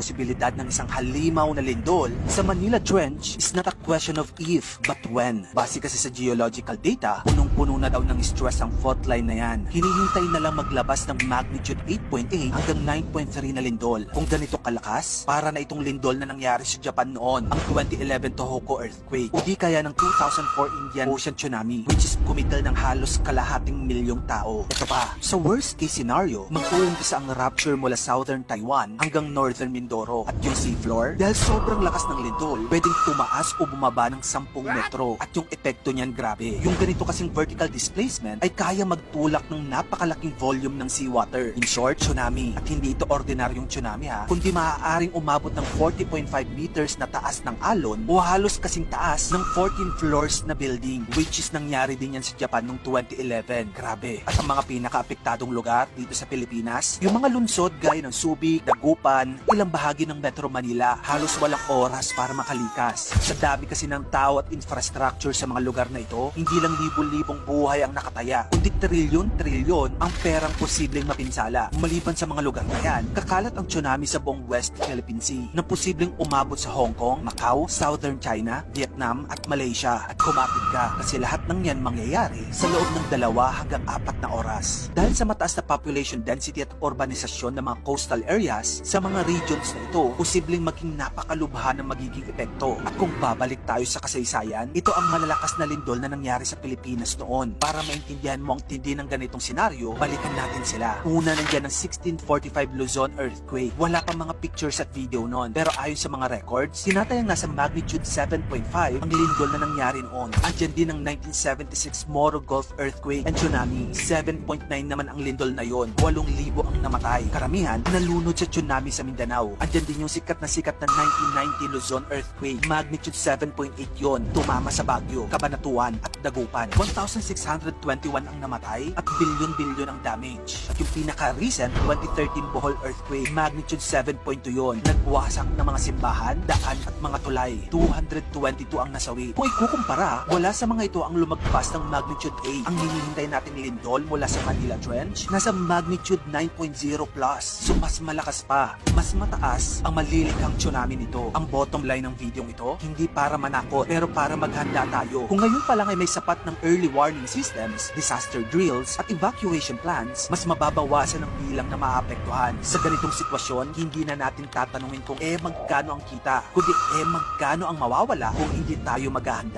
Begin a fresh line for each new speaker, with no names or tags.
posibilidad ng isang halimaw na lindol sa Manila Trench is not a question of if, but when. Base kasi sa geological data, punong-puno na daw ng stress ang fault line na yan. Hinihintay na lang maglabas ng magnitude 8.8 hanggang 9.3 na lindol. Kung ganito kalakas, para na itong lindol na nangyari sa Japan noon, ang 2011 Tohoku earthquake, o di kaya ng 2004 Indian Ocean tsunami, which is kumitil ng halos kalahating milyong tao. Ito pa, sa worst case scenario, mag-uumpisa ang rupture mula southern Taiwan hanggang northern Mindoro at yung seafloor, dahil sobrang lakas ng lindol, pwedeng tumaas o bumaba ng 10 metro at yung epekto niyan grabe. Yung ganito kasing vertical displacement ay kaya magtulak ng napakalaking volume ng seawater. In short, tsunami. At hindi ito ordinaryong tsunami ha, kundi maaaring umabot ng 40.5 meters na taas ng alon o halos kasing taas ng 14 floors na building which is nangyari din yan sa Japan noong 2011. Grabe. At ang mga pinaka-apektadong lugar dito sa Pilipinas, yung mga lunsod gaya ng Subic, Dagupan, ilang bahagi ng Metro Manila, halos walang oras para makalikas. Sa dami kasi ng tao at infrastructure sa mga lugar na ito, hindi lang libo-libong buhay ang nakataya, kundi trilyon-trilyon ang perang posibleng mapinsala. Maliban sa mga lugar na yan, kakalat ang tsunami sa buong West Philippine Sea na posibleng umabot sa Hong Kong, Macau, Southern China, Vietnam at Malaysia. At kumapit ka kasi lahat ng yan mangyayari sa loob ng dalawa hanggang apat na oras. Dahil sa mataas na population density at urbanisasyon ng mga coastal areas, sa mga regions na ito, posibleng maging napakalubha ng magiging epekto. At kung babalik tayo sa kasaysayan, ito ang malalakas na lindol na nangyari sa Pilipinas noon. Para maintindihan mo ang tindi ng ganitong senaryo, balikan natin sila. Una nandiyan ang 1645 Luzon earthquake. Wala pang mga pictures at video noon. Pero ayon sa mga records, tinatayang nasa magnitude 7.5 ang lindol na nangyari noon. Andyan din ang 1976 Moro Gulf earthquake and tsunami. 7.9 naman ang lindol na yon. 8,000 ang namatay. Karamihan, nalunod sa tsunami sa Mindanao. Andyan din yung sikat na sikat na 1990 Luzon earthquake. Magnitude 7.8 yon. Tumama sa Baguio, Cabanatuan at Dagupan. 1,621 ang namatay at bilyon-bilyon ang damage. At yung pinaka-recent 2013 Bohol earthquake, magnitude 7.2 yon. Nagwasak ng mga simbahan, daan at mga tulay. 222 ang nasawi. Kung ikukumpara, wala sa mga ito ang lumagpas ng magnitude 8. Ang hinihintay natin ni Lindol mula sa Manila Trench, nasa magnitude 9.0 plus. So mas malakas pa. Mas mataas ang malilikhang tsunami nito. Ang bottom line ng video ito, hindi para manakot, pero para maghanda tayo. Kung ngayon pa lang ay may sapat ng early warning systems, disaster drills, at evacuation plans, mas mababawasan ang bilang na maapektuhan. Sa ganitong sitwasyon, hindi na natin tatanungin kung eh magkano ang kita, kundi eh magkano ang mawawala kung hindi tayo maghahanda.